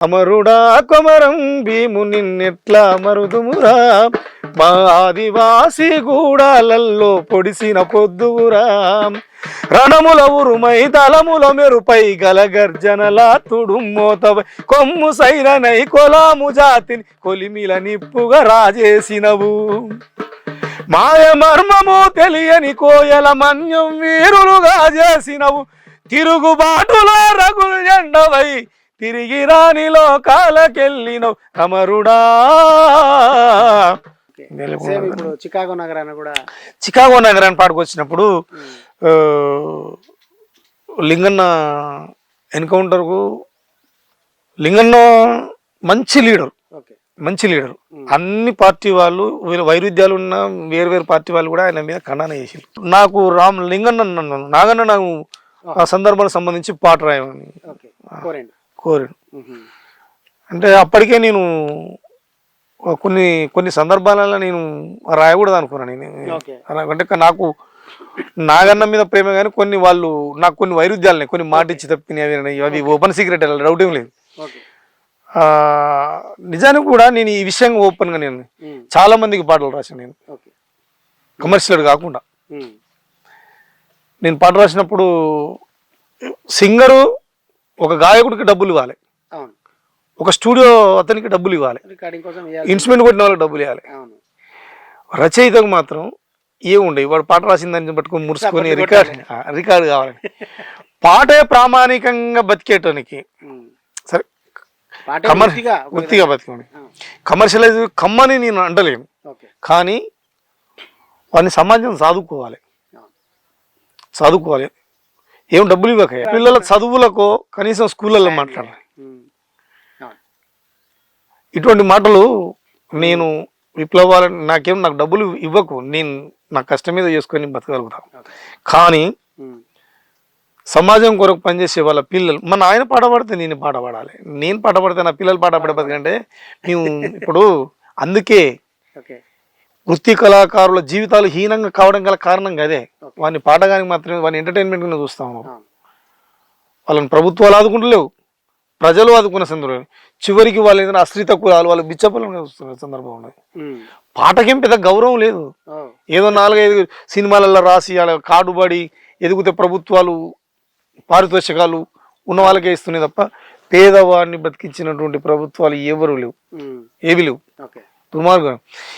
అమరుడా కొమరం భీము నిన్నెట్లా మరుదుమురా? మా ఆదివాసి గూడాలల్లో పొడిసిన పొద్దురా రణముల ఉరుమై తలముల మెరుపై గల గర్జనలా తుడుమ్మోతవై కొమ్ము సైరనై కొలాము జాతిని కొలిమిల నిప్పుగా రాజేసినవు. మాయ మర్మము తెలియని కోయల మన్యం వీరులుగా చేసినవు. తిరుగుబాటులో రగులు ఎండవై తిరిగి రాని లోకాలకెళ్ళినవు అమరుడా చికాగో నగరాన్ని కూడా చికాగో నగరాన్ని పాడుకొచ్చినప్పుడు ఆ, లింగన్న ఎన్కౌంటర్కు లింగన్న మంచి లీడర్. మంచి లీడర్. అన్ని పార్టీ వాళ్ళు వీళ్ళ వైరుధ్యాలు ఉన్న వేరు వేరు పార్టీ వాళ్ళు కూడా ఆయన మీద ఖండన చేసారు నాకు రామ్ లింగన్న నాగన్న నాకు ఆ సందర్భానికి సంబంధించి పాట రాయమని. కోరాడు. అంటే అప్పటికే నేను కొన్ని కొన్ని సందర్భాలలో నేను రాయకూడదు అనుకున్నాను నేను. అంటే నాకు నాగన్న మీద ప్రేమ కానీ కొన్ని వాళ్ళు నాకు కొన్ని వైరుధ్యాలు కొన్ని మాట ఇచ్చి తప్పినవి అవి ఓపెన్ సీక్రెట్ డౌట్ ఏం లేదు. నిజానికి కూడా నేను ఈ విషయంగా ఓపెన్గా నేను చాలా మందికి పాటలు రాశాను నేను. కమర్షియల్ కాకుండా. నేను పాట రాసినప్పుడు సింగరు ఒక గాయకుడికి డబ్బులు ఇవ్వాలి. ఒక స్టూడియో అతనికి డబ్బులు ఇవ్వాలి. ఇన్స్ట్రుమెంట్ కొట్టిన వాళ్ళకి డబ్బులు ఇవ్వాలి. రచయితకు మాత్రం ఏముండే వాడు పాట రాసిన దాన్ని పట్టుకొని మురుసుకొని రికార్డ్ రికార్డ్ కావాలి. పాటే ప్రామాణికంగా బతికేటానికి. సరే కమర్ వృత్తిగా బతికోండి కమర్షియలైజ్ కమ్మని నేను అంటలేను. కానీ వాడిని సమాజం చదువుకోవాలి చదువుకోవాలి ఏం డబ్బులు ఇవ్వక. పిల్లల చదువులకు కనీసం స్కూళ్ళల్లో మాట్లాడాలి అవును ఇటువంటి మాటలు నేను విప్లవాలని నాకేం నాకు డబ్బులు ఇవ్వకు. నేను నా కష్టం మీద చేసుకొని బతకగలుగుతాను. కానీ ఉమ్, సమాజం కొరకు పనిచేసే వాళ్ళ పిల్లలు మన ఆయన పాట పాడితే నేను పాట పాడాలి. నేను పాట పాడితే నా పిల్లలు పాట పాడే బతకంటే మేము ఇప్పుడు అందుకే వృత్తి కళాకారుల జీవితాలు హీనంగా కావడం గల కారణం అదే వాడిని పాడగానికి మాత్రమే వాడిని ఎంటర్టైన్మెంట్ కింద అవును వాళ్ళని ప్రభుత్వాలు ఆదుకుంటలేవు. ప్రజలు ఆదుకునే సందర్భం. చివరికి వాళ్ళు ఏదైనా అశ్రిత కులాలు వాళ్ళు బిచ్చపలను చూస్తున్న సందర్భం ఉన్నది పాటకేం పెద్ద గౌరవం లేదు. ఏదో నాలుగైదు సినిమాలలో రాసి కాడుబడి ఎదిగితే ప్రభుత్వాలు పారితోషికాలు ఉన్న వాళ్ళకే ఇస్తున్నాయి తప్ప పేదవాడిని బతికించినటువంటి ప్రభుత్వాలు ఎవరు లేవు. ఏవి లేవు. దుర్మార్గం.